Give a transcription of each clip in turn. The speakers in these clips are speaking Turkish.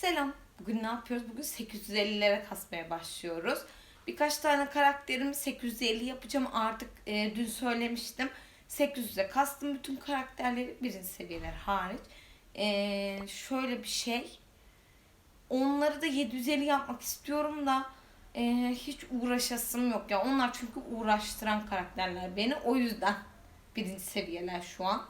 Selam. Bugün ne yapıyoruz? Bugün 850'lere kasmaya başlıyoruz. Birkaç tane karakterimi 850 yapacağım. Artık e, dün söylemiştim. 800'e kastım bütün karakterleri birinci seviyeler hariç. E, şöyle bir şey. Onları da 750 yapmak istiyorum da e, hiç uğraşasım yok ya. Onlar çünkü uğraştıran karakterler beni. O yüzden birinci seviyeler şu an.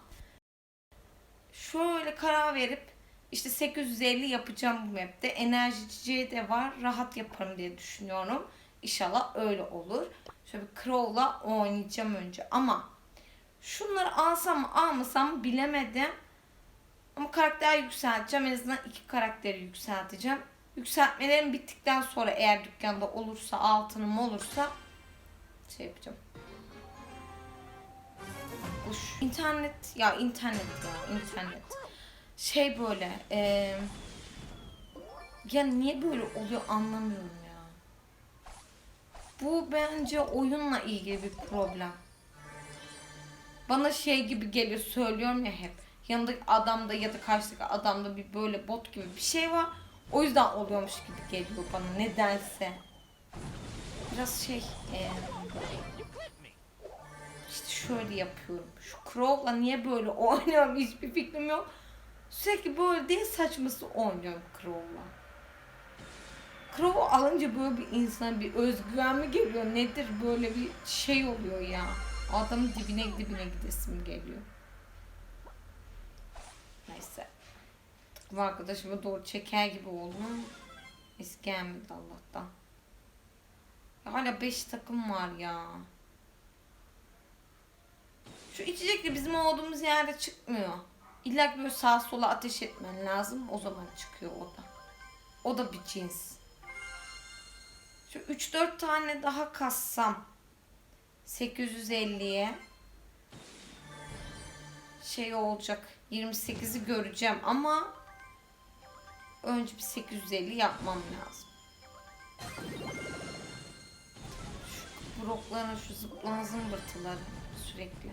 Şöyle karar verip işte 850 yapacağım bu map'te. Enerji içeceği de var. Rahat yaparım diye düşünüyorum. İnşallah öyle olur. Şöyle bir Crow'la oynayacağım önce. Ama şunları alsam mı almasam mı bilemedim. Ama karakter yükselteceğim. En azından iki karakteri yükselteceğim. Yükseltmelerim bittikten sonra eğer dükkanda olursa altınım olursa şey yapacağım. Kuş. İnternet ya internet ya internet. Şey böyle e, ya niye böyle oluyor anlamıyorum ya. Bu bence oyunla ilgili bir problem. Bana şey gibi geliyor söylüyorum ya hep. Yanındaki adamda ya da karşıdaki adamda bir böyle bot gibi bir şey var. O yüzden oluyormuş gibi geliyor bana nedense. Biraz şey e, işte şöyle yapıyorum. Şu Crow'la niye böyle oynuyorum hiçbir fikrim yok. Sürekli böyle değil saçması oynuyorum Crow'la. Crow'u alınca böyle bir insana bir özgüven mi geliyor nedir böyle bir şey oluyor ya. Adamın dibine dibine gidesim geliyor. Neyse. Bu arkadaşıma doğru çeker gibi oldum ama gelmedi Allah'tan. Hala 5 takım var ya. Şu içecek de bizim olduğumuz yerde çıkmıyor. İlla böyle sağa sola ateş etmen lazım. O zaman çıkıyor o da. O da bir cins. Şu 3-4 tane daha kassam 850'ye şey olacak 28'i göreceğim ama önce bir 850 yapmam lazım. Şu brokların şu zıplama zımbırtıları sürekli.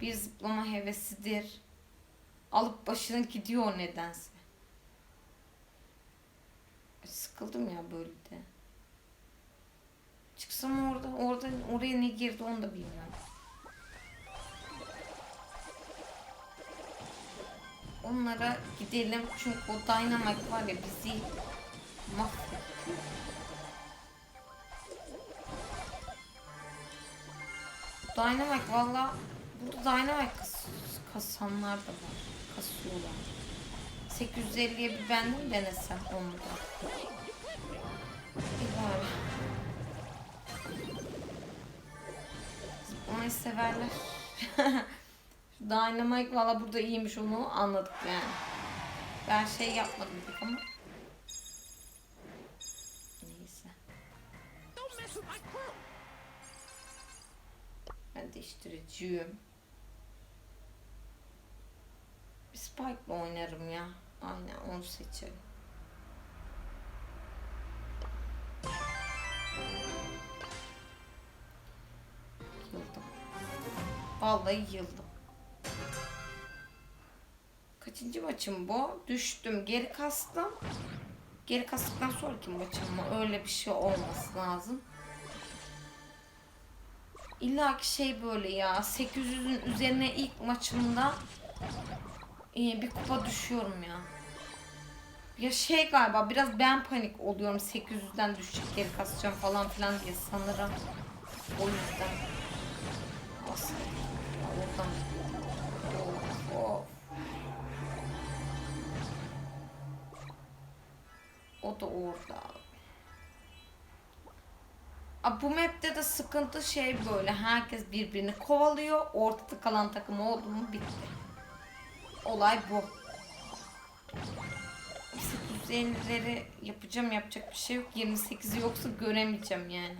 Bir zıplama hevesidir. Alıp başını gidiyor nedense. Sıkıldım ya böyle de. Çıksam orada, orada oraya ne girdi onu da bilmiyorum. Onlara gidelim çünkü o Dynamite var ya bizi mahvediyor. Dynamite valla burada Dynamite kas, kasanlar da var. Kasıyorlar. 850'ye bir ben mi denesem onu da. Bir var. Severler. Şu Dynamite valla burada iyiymiş onu anladık yani. Ben şey yapmadım ama. Neyse. Ben değiştireceğim. Bir Spike'la oynarım ya. Aynen onu seçerim. Yıldım. Vallahi yıldım. Kaçıncı maçım bu? Düştüm. Geri kastım. Geri kastıktan sonraki maçım mı? Öyle bir şey olması lazım. İlla ki şey böyle ya 800'ün üzerine ilk maçımda e, bir kupa düşüyorum ya. Ya şey galiba biraz ben panik oluyorum 800'den düşecek geri kasacağım falan filan diye sanırım. O yüzden. Oradan. Of, of. O da orada. Aa, bu map'te de sıkıntı şey böyle herkes birbirini kovalıyor. Ortada kalan takım oldu mu bitti. Olay bu. 850'leri yapacağım yapacak bir şey yok. 28'i yoksa göremeyeceğim yani.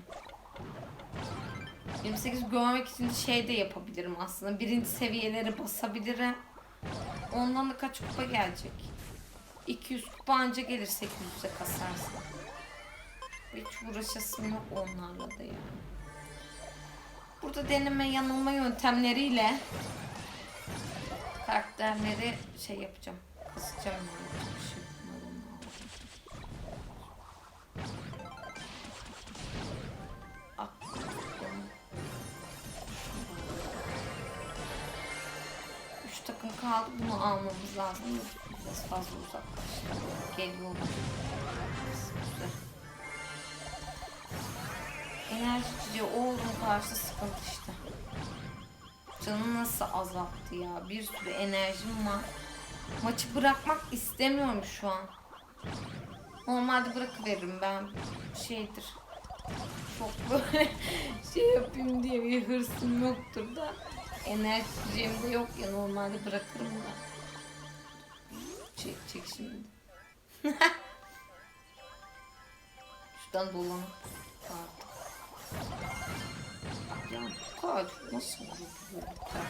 28 görmek için şey de yapabilirim aslında. Birinci seviyeleri basabilirim. Ondan da kaç kupa gelecek? 200 kupa anca gelir 800'e kasarsın. Hiç uğraşasım yok onlarla da yani. Burada deneme yanılma yöntemleriyle karakterleri şey yapacağım. Kısacağım. Üç takım kaldı. Bunu almamız lazım. Biraz fazla uzaklaştık. Geliyor. Enerji çiçeği oğlum karşı sıkıntı işte. Canı nasıl azalttı ya. Bir sürü enerjim var. Maçı bırakmak istemiyorum şu an. Normalde bırakıveririm ben. Şeydir. Çok böyle şey yapayım diye bir hırsım yoktur da. Enerjim de yok ya normalde bırakırım da. Çek çek şimdi. Şuradan dolanıp kadar nasıl karakter?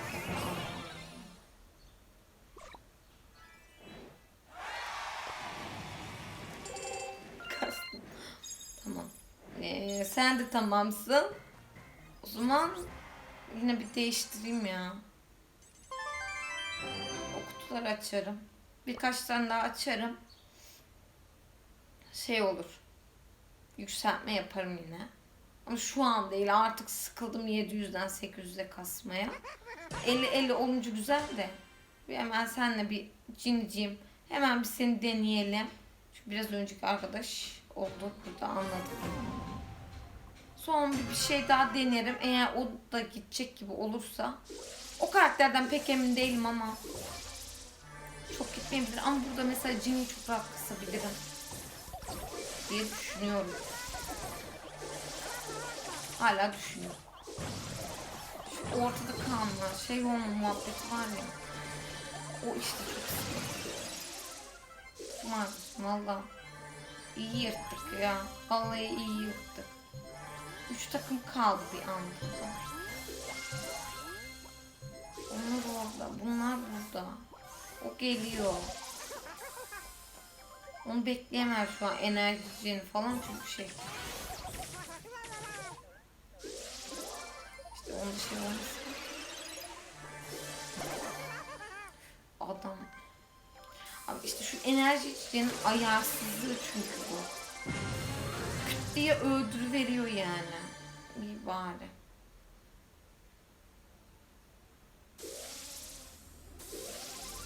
Kastım. Tamam. Ee, sen de tamamsın. O zaman yine bir değiştireyim ya. O kutuları açarım. Birkaç tane daha açarım. Şey olur. Yükseltme yaparım yine. Ama şu an değil. Artık sıkıldım 700'den 800'e kasmaya. 50 50 olunca güzel de. Bir hemen senle bir ciniciyim. Hemen bir seni deneyelim. Çünkü biraz önceki arkadaş oldu. Burada anladık. Son bir şey daha denerim. Eğer o da gidecek gibi olursa. O karakterden pek emin değilim ama. Çok gitmeyebilir. Ama burada mesela Jin'i çok rahat kısabilirim. Diye düşünüyorum. Hala düşünüyorum. Şu ortada kalma, şey olma muhabbeti var ya. O işte çok sıkıntı. Maalesef valla. İyi yırttık ya. Vallahi iyi yırttık. Üç takım kaldı bir anda. Onlar orada, bunlar burada. O geliyor. Onu bekleyemem şu an enerjisini falan çünkü şey. Onun olmasın. Adam. Abi işte şu enerji içeceğinin ayarsızlığı çünkü bu. Küt diye öldürüveriyor yani. İyi bari.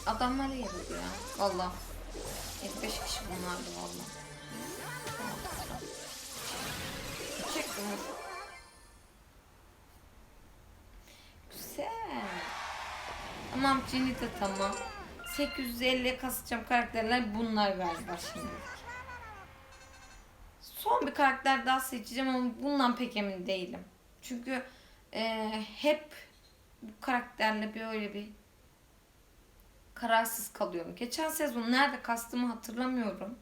Adamlar yaradı ya. Valla. 55 kişi bunlardı valla. Çek bunu. Güzel. Tamam Cini de tamam. 850'ye kasacağım karakterler bunlar galiba şimdi. Son bir karakter daha seçeceğim ama bundan pek emin değilim. Çünkü e, hep bu karakterle böyle bir kararsız kalıyorum. Geçen sezon nerede kastımı hatırlamıyorum.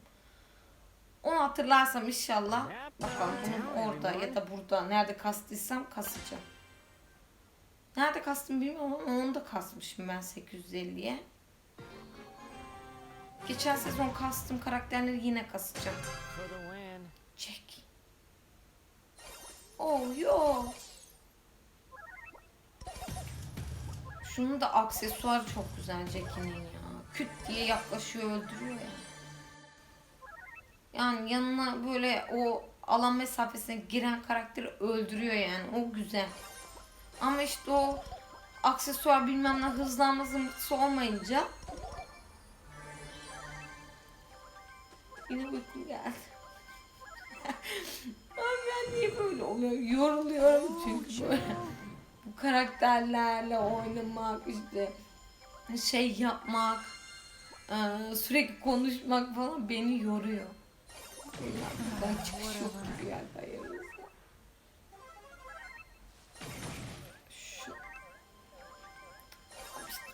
Onu hatırlarsam inşallah bakalım bunu orada ya da burada nerede kastıysam kasacağım. Nerede kastım bilmiyorum ama onu da kasmışım ben 850'ye. Geçen sezon kastım karakterleri yine kasacağım. Çek. Oh yo. Şunun da aksesuarı çok güzel Jackie'nin ya. Küt diye yaklaşıyor öldürüyor ya. Yani yanına böyle o alan mesafesine giren karakteri öldürüyor yani. O güzel. Ama işte o aksesuar bilmem ne hızlanma zımbırtısı olmayınca yine uykum geldi. Ben niye böyle oluyorum? Yoruluyorum çünkü böyle. Bu karakterlerle oynamak işte şey yapmak eee, sürekli konuşmak falan beni yoruyor. Ben çıkış yok gibi geldi hayırlısı.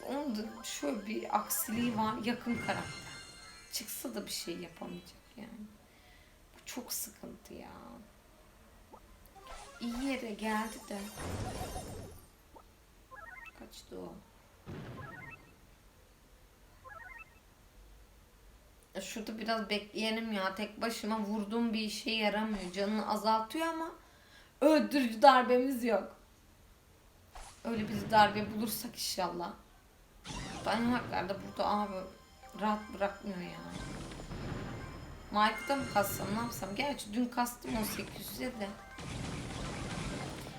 Onun da şöyle bir aksiliği var yakın karakter. Çıksa da bir şey yapamayacak yani. Bu çok sıkıntı ya. İyi yere geldi de. Kaçtı o? Şurada biraz bekleyelim ya. Tek başıma vurduğum bir işe yaramıyor. Canını azaltıyor ama öldürücü darbemiz yok. Öyle bir darbe bulursak inşallah. Kaymaklar da burada abi rahat bırakmıyor yani. Mike'da mı kassam ne yapsam? Gerçi dün kastım 1800'e de.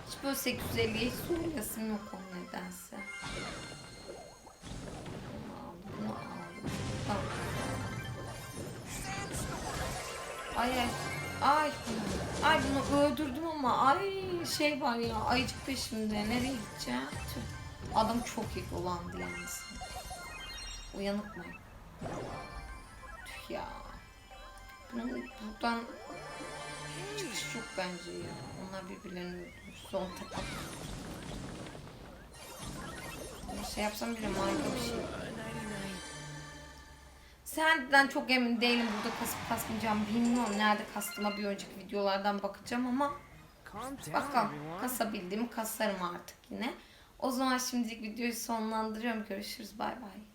Hiç böyle 850'ye hiç söylesim yok o nedense. Bunu aldım, bunu aldım. Tamam. Ay ay. Ay bunu, ay bunu öldürdüm ama ay şey var ya ayıcık peşimde nereye gideceğim? Tüh. Adam çok iyi olandı yalnız. Uyanık mı? Tüh ya. Bunun buradan çıkış yok bence ya. Onlar birbirlerini. Son takım. Bir şey yapsam bile harika bir şey. Senden çok emin değilim burada kasıp kasmayacağım bilmiyorum nerede kastığıma bir önceki videolardan bakacağım ama bakalım kasabildiğimi kasarım artık yine. O zaman şimdilik videoyu sonlandırıyorum. Görüşürüz bay bay.